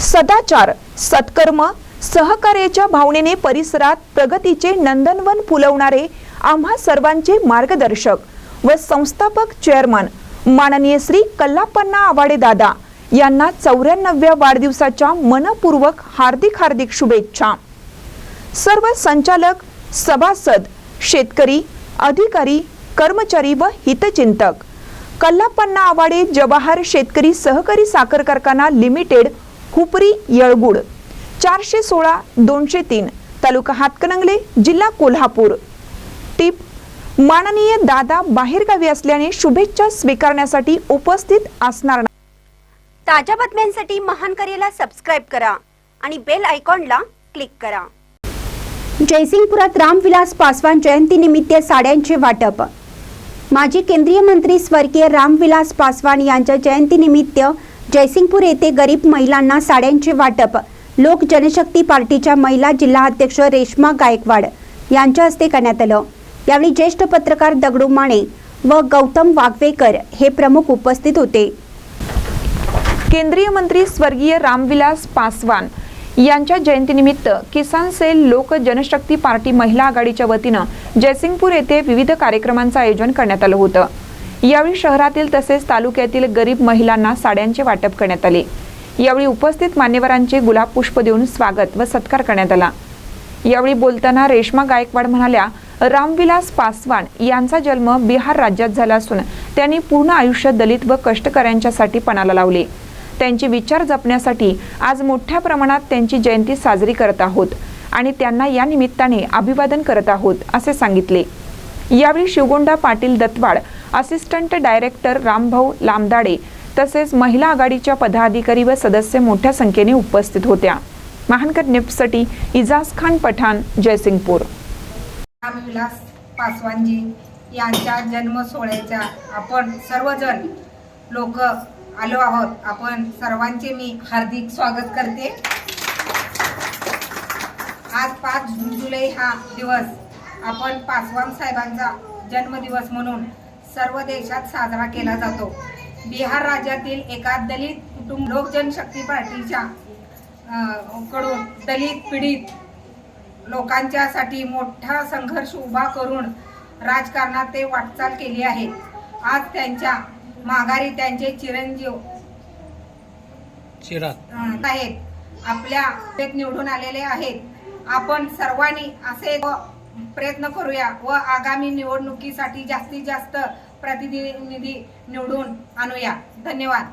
सदाचार सत्कर्म सहकार्याच्या भावनेने परिसरात प्रगतीचे नंदनवन फुलवणारे आम्हा सर्वांचे मार्गदर्शक व संस्थापक चेअरमन माननीय श्री कल्लापन्ना आवाडे दादा यांना चौऱ्याण्णव्या वाढदिवसाच्या मनपूर्वक हार्दिक हार्दिक शुभेच्छा. सर्व संचालक सभासद शेतकरी अधिकारी कर्मचारी व हितचिंतक कल्लापन्ना आवाडे जवाहर शेतकरी सहकारी साखर कारखाना लिमिटेड हुपरी येळगुड. चारशे सोळा दोनशे तीन. तालुका हातकणंगले जिल्हा कोल्हापूर. टिप माननीय दादा बाहेरगावी असल्याने शुभेच्छा स्वीकारण्यासाठी उपस्थित असणार ताज्या बातम्यांसाठी महान करेला सबस्क्राईब करा आणि बेल आयकॉनला क्लिक करा. जयसिंगपुरात रामविलास पासवान जयंतीनिमित्त साड्यांचे वाटप. माजी केंद्रीय मंत्री स्वर्गीय रामविलास पासवान यांच्या जयंतीनिमित्त जयसिंगपूर येथे गरीब महिलांना साड्यांचे वाटप. लोक जनशक्ती पार्टीच्या महिला जिल्हा अध्यक्ष रेश्मा गायकवाड यांच्या हस्ते करण्यात आलं. यावेळी ज्येष्ठ पत्रकार दगडू माने व गौतम वागवेकर हे प्रमुख उपस्थित होते. केंद्रीय मंत्री स्वर्गीय रामविलास पासवान यांच्या जयंतीनिमित्त किसान सेल लोक जनशक्ती पार्टी महिला आघाडीच्या वतीनं जयसिंगपूर येथे विविध कार्यक्रमांचं आयोजन करण्यात आलं होतं. यावेळी शहरातील तसेच तालुक्यातील गरीब महिलांना साड्यांचे वाटप करण्यात आले. यावेळी उपस्थित मान्यवरांचे गुलाब पुष्प देऊन स्वागत व सत्कार करण्यात आला. यावेळी बोलताना रेश्मा गायकवाड म्हणाल्या रामविलास पासवान यांचा जन्म बिहार राज्यात झाला असून त्यांनी पूर्ण आयुष्य दलित व कष्टकऱ्यांच्यासाठी पणाला लावले. त्यांचे विचार जपण्यासाठी आज मोठ्या प्रमाणात त्यांची जयंती साजरी करत आहोत आणि त्यांना या निमित्ताने अभिवादन करत आहोत असे सांगितले. यावेळी शिवगोंडा पाटील दत्वाड असिस्टंट डायरेक्टर रामभाऊ लामदाडे तसेच महिला आघाडीच्या पदाधिकारी व सदस्य मोठ्या संख्येने उपस्थित होत्या. महानकर निप्ससाठी इजाज खान पठाण जयसिंगपूर. रामविलास पासवानजी यांच्या जन्म सोहळ्याच्या आपण सर्वजण लोक आलो आहोत. आपण सर्वांचे मी हार्दिक स्वागत करते. आज पाच जुलै हा दिवस आपण पासवान साहेबांचा जन्मदिवस म्हणून सर्व देशात साजरा केला जातो. बिहार राज्यातील एका दलित कुटुंब लोक जनशक्ती पार्टीच्या कडून दलित पीडित लोकांच्यासाठी मोठा संघर्ष उभा करून राजकारणात ते वाटचाल केली आहे. आज त्यांच्या माघारी त्यांचे चिरंजीव आहेत. आपल्या निवडून आलेले आहेत. आपण सर्वांनी असे प्रयत्न करूया व आगामी निवडणुकीसाठी जास्तीत जास्त प्रतिनिधी निवडून आणूया. धन्यवाद.